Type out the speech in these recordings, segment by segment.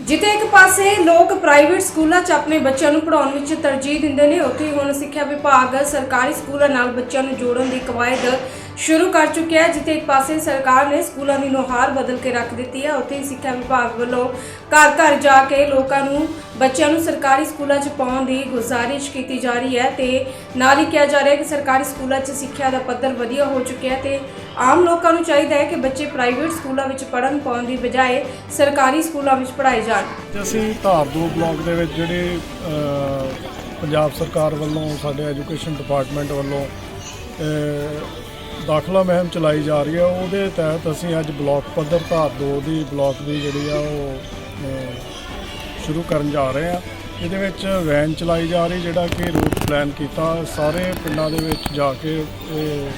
ਜਿੱਥੇ ਇੱਕ ਪਾਸੇ ਲੋਕ ਪ੍ਰਾਈਵੇਟ ਸਕੂਲਾਂ 'ਚ ਆਪਣੇ ਬੱਚਿਆਂ ਨੂੰ ਪੜ੍ਹਾਉਣ ਵਿੱਚ ਤਰਜੀਹ ਦਿੰਦੇ ਨੇ, ਉੱਥੇ ਹੀ ਹੁਣ ਸਿੱਖਿਆ ਵਿਭਾਗ ਸਰਕਾਰੀ ਸਕੂਲਾਂ ਨਾਲ ਬੱਚਿਆਂ ਨੂੰ ਜੋੜਨ ਦੀ ਕਵਾਇਦ ਸ਼ੁਰੂ ਕਰ ਚੁੱਕਿਆ ਹੈ, ਜਿੱਥੇ ਇੱਕ ਪਾਸੇ ਸਰਕਾਰ ਨੇ ਸਕੂਲਾਂ ਦੀ ਨੁਹਾਰ ਬਦਲ ਕੇ ਰੱਖ ਦਿੱਤੀ ਹੈ। ਉੱਥੇ ਹੀ ਸਿੱਖਿਆ ਵਿਭਾਗ ਵੱਲੋਂ ਘਰ ਘਰ ਜਾ ਕੇ ਲੋਕਾਂ ਨੂੰ, ਬੱਚਿਆਂ ਨੂੰ ਸਰਕਾਰੀ ਸਕੂਲਾਂ 'ਚ ਪਾਉਣ ਦੀ ਗੁਜ਼ਾਰਿਸ਼ ਕੀਤੀ ਜਾ ਰਹੀ ਹੈ ਤੇ ਨਾਲ ਹੀ ਕਿਹਾ ਜਾ ਰਿਹਾ ਹੈ ਕਿ ਸਰਕਾਰੀ ਸਕੂਲਾਂ 'ਚ ਸਿੱਖਿਆ ਦਾ ਪੱਧਰ ਵਧੀਆ ਹੋ ਚੁੱਕਿਆ ਹੈ ਤੇ ਆਮ ਲੋਕਾਂ ਨੂੰ ਚਾਹੀਦਾ ਹੈ ਕਿ ਬੱਚੇ ਪ੍ਰਾਈਵੇਟ ਸਕੂਲਾਂ ਵਿੱਚ ਪੜ੍ਹਨ ਪਾਉਣ ਦੀ ਬਜਾਏ ਸਰਕਾਰੀ ਸਕੂਲਾਂ ਵਿੱਚ ਪੜ੍ਹਾਏ ਜਾਣ। ਅਸੀਂ ਧਾਰ ਦੋ ਬਲਾਕ ਦੇ ਵਿੱਚ ਜਿਹੜੇ ਪੰਜਾਬ ਸਰਕਾਰ ਵੱਲੋਂ, ਸਾਡੇ ਐਜੂਕੇਸ਼ਨ ਡਿਪਾਰਟਮੈਂਟ ਵੱਲੋਂ ਦਾਖਲਾ ਮੁਹਿੰਮ ਚਲਾਈ ਜਾ ਰਹੀ ਹੈ। ਉਹਦੇ ਤਹਿਤ ਅਸੀਂ ਅੱਜ ਬਲਾਕ ਪੱਧਰ ਧਾਰ ਦੋ ਦੀ ਬਲਾਕ ਦੀ ਜਿਹੜੀ ਆ ਉਹ ਸ਼ੁਰੂ ਕਰਨ ਜਾ ਰਹੇ ਆ ਇਹਦੇ ਵਿੱਚ ਵੈਨ ਚਲਾਈ ਜਾ ਰਹੀ, ਜਿਹੜਾ ਕਿ ਰੂਟ ਪਲਾਨ ਕੀਤਾ। ਸਾਰੇ ਪਿੰਡਾਂ ਦੇ ਵਿੱਚ ਜਾ ਕੇ ਇਹ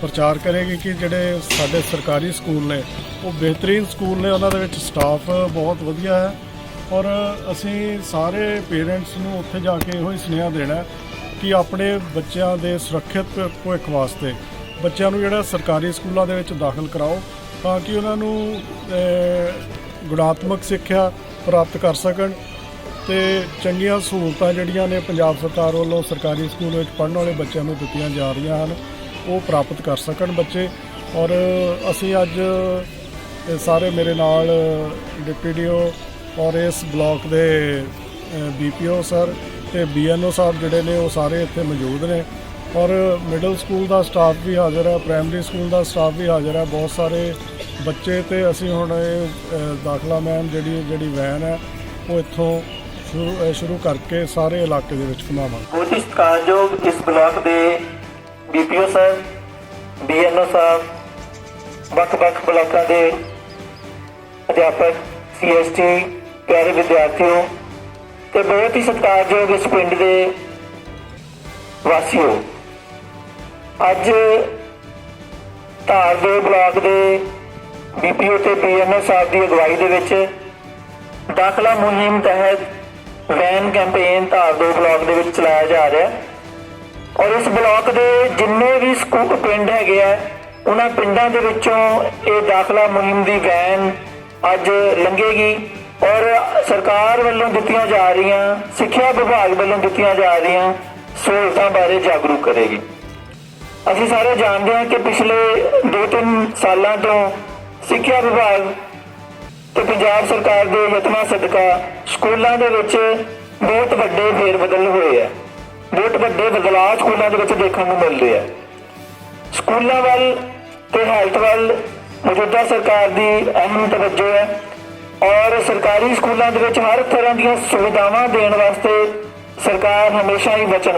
ਪ੍ਰਚਾਰ ਕਰੇਗੀ ਕਿ ਜਿਹੜੇ ਸਾਡੇ ਸਰਕਾਰੀ ਸਕੂਲ ਨੇ, ਉਹ ਬਿਹਤਰੀਨ ਸਕੂਲ ਨੇ। ਉਹਨਾਂ ਦੇ ਵਿੱਚ ਸਟਾਫ ਬਹੁਤ ਵਧੀਆ ਹੈ। ਔਰ ਅਸੀਂ ਸਾਰੇ ਪੇਰੈਂਟਸ ਨੂੰ ਉੱਥੇ ਜਾ ਕੇ ਇਹੋ ਹੀ ਸੁਨੇਹਾ ਦੇਣਾ ਕਿ ਆਪਣੇ ਬੱਚਿਆਂ ਦੇ ਸੁਰੱਖਿਅਤ ਭਵਿੱਖ ਵਾਸਤੇ ਬੱਚਿਆਂ ਨੂੰ ਜਿਹੜਾ ਸਰਕਾਰੀ ਸਕੂਲਾਂ ਦੇ ਵਿੱਚ ਦਾਖਲ ਕਰਾਓ ਤਾਂ ਕਿ ਉਹਨਾਂ ਨੂੰ ਗੁਣਾਤਮਕ ਸਿੱਖਿਆ ਪ੍ਰਾਪਤ ਕਰ ਸਕਣ ਤੇ ਚੰਗੀਆਂ ਸਹੂਲਤਾਂ ਜਿਹੜੀਆਂ ਨੇ ਪੰਜਾਬ ਸਰਕਾਰ ਵੱਲੋਂ ਸਰਕਾਰੀ ਸਕੂਲ ਵਿੱਚ ਪੜ੍ਹਨ ਵਾਲੇ ਬੱਚਿਆਂ ਨੂੰ ਦਿੱਤੀਆਂ ਜਾ ਰਹੀਆਂ ਹਨ, ਉਹ ਪ੍ਰਾਪਤ ਕਰ ਸਕਣ ਬੱਚੇ। ਔਰ ਅਸੀਂ ਅੱਜ ਸਾਰੇ ਮੇਰੇ ਨਾਲ ਡਿਪਟੀ ਡੀਓ ਔਰ ਇਸ ਬਲਾਕ ਦੇ ਬੀਪੀਓ ਸਰ ਤੇ ਬੀਐਨਓ ਸਾਹਿਬ ਜਿਹੜੇ ਨੇ ਉਹ ਸਾਰੇ ਇੱਥੇ ਮੌਜੂਦ ਨੇ। ਔਰ ਮਿਡਲ ਸਕੂਲ ਦਾ ਸਟਾਫ ਵੀ ਹਾਜ਼ਰ ਹੈ ਪ੍ਰਾਇਮਰੀ ਸਕੂਲ ਦਾ ਸਟਾਫ ਵੀ ਹਾਜ਼ਰ ਹੈ, ਬਹੁਤ ਸਾਰੇ ਬੱਚੇ ਤੇ ਅਸੀਂ ਹੁਣ ਇਹ ਦਾਖਲਾ ਮੈਮ ਜਿਹੜੀ ਜਿਹੜੀ ਵੈਨ ਹੈ, ਉਹ ਇੱਥੋਂ ਸ਼ੁਰੂ ਸ਼ੁਰੂ ਕਰਕੇ ਸਾਰੇ ਇਲਾਕੇ ਦੇ ਵਿੱਚ ਘੁਮਾਵਾਂਗੇ। ਬਹੁਤ ਹੀ ਸਤਿਕਾਰਯੋਗ ਇਸ ਬਲਾਕ ਦੇ ਬੀਪੀਓ ਸਾਹਿਬ ਬੀਐਨਓ ਸਾਹਿਬ, ਵੱਖ-ਵੱਖ ਬਲਾਕਾਂ ਦੇ ਅਧਿਆਪਕ ਸੀਐਸਟੀ ਪਿਆਰੇ ਵਿਦਿਆਰਥੀਓ ਤੇ ਬਹੁਤ ਹੀ ਸਤਿਕਾਰਯੋਗ ਇਸ ਪਿੰਡ ਦੇ ਵਾਸੀਓ। ਅੱਜ ਧਾਰ ਦੇ ਬਲਾਕ ਦੇ ਬੀਪੀਓ ਤੇ ਬੀਐਨਓ ਸਾਹਿਬ ਦੀ ਅਗਵਾਈ ਦੇ ਵਿੱਚ ਦਾਖਲਾ ਮੁਹਿੰਮ ਤਹਿਤ ਵੈਨ ਕੈਂਪੇਨ ਧਾਰਦੋ ਬਲਾਕ ਦੇ ਵਿੱਚ ਚਲਾਇਆ ਜਾ ਰਿਹਾ ਔਰ ਇਸ ਬਲਾਕ ਦੇ ਜਿੰਨੇ ਵੀ ਸਕੂਲ ਪਿੰਡ ਹੈਗੇ ਆ, ਉਹਨਾਂ ਪਿੰਡਾਂ ਦੇ ਵਿੱਚੋਂ ਇਹ ਦਾਖਲਾ ਮੁਹਿੰਮ ਦੀ ਵੈਨ ਅੱਜ ਲੰਘੇਗੀ ਔਰ ਸਰਕਾਰ ਵੱਲੋਂ ਦਿੱਤੀਆਂ ਜਾ ਰਹੀਆਂ, ਸਿੱਖਿਆ ਵਿਭਾਗ ਵੱਲੋਂ ਦਿੱਤੀਆਂ ਜਾ ਰਹੀਆਂ ਸਹੂਲਤਾਂ ਬਾਰੇ ਜਾਗਰੂਕ ਕਰੇਗੀ। ਅਸੀਂ ਸਾਰੇ ਜਾਣਦੇ ਹਾਂ ਕਿ ਪਿਛਲੇ 2-3 ਸਾਲਾਂ ਤੋਂ ਸਿੱਖਿਆ ਵਿਭਾਗ ਤੇ ਪੰਜਾਬ ਸਰਕਾਰ ਦੇ ਯਤਨਾਂ ਸਦਕਾ ਸਕੂਲਾਂ ਦੇ ਵਿੱਚ ਬਹੁਤ ਵੱਡੇ ਫੇਰ ਬਦਲ ਹੋਏ ਆ। ਬਹੁਤ ਵੱਡੇ ਬਦਲਾਅ ਸਕੂਲਾਂ ਦੇ ਵਿੱਚ ਦੇਖਣ ਨੂੰ ਮਿਲ ਰਹੇ ਆ। ਸਕੂਲਾਂ ਵੱਲ ਤੇ ਹੈਲਥ ਵੱਲ ਮੌਜੂਦਾ ਸਰਕਾਰ ਦੀ ਅਹਿਮ ਤਵੱਜੋ ਹੈ ਔਰ ਸਰਕਾਰੀ ਸਕੂਲਾਂ ਦੇ ਵਿੱਚ ਹਰ ਤਰ੍ਹਾਂ ਦੀਆਂ ਸੁਵਿਧਾਵਾਂ ਦੇਣ ਵਾਸਤੇ ਸਰਕਾਰ ਹਮੇਸ਼ਾ ਹੀ ਵਚਨਬੱਧ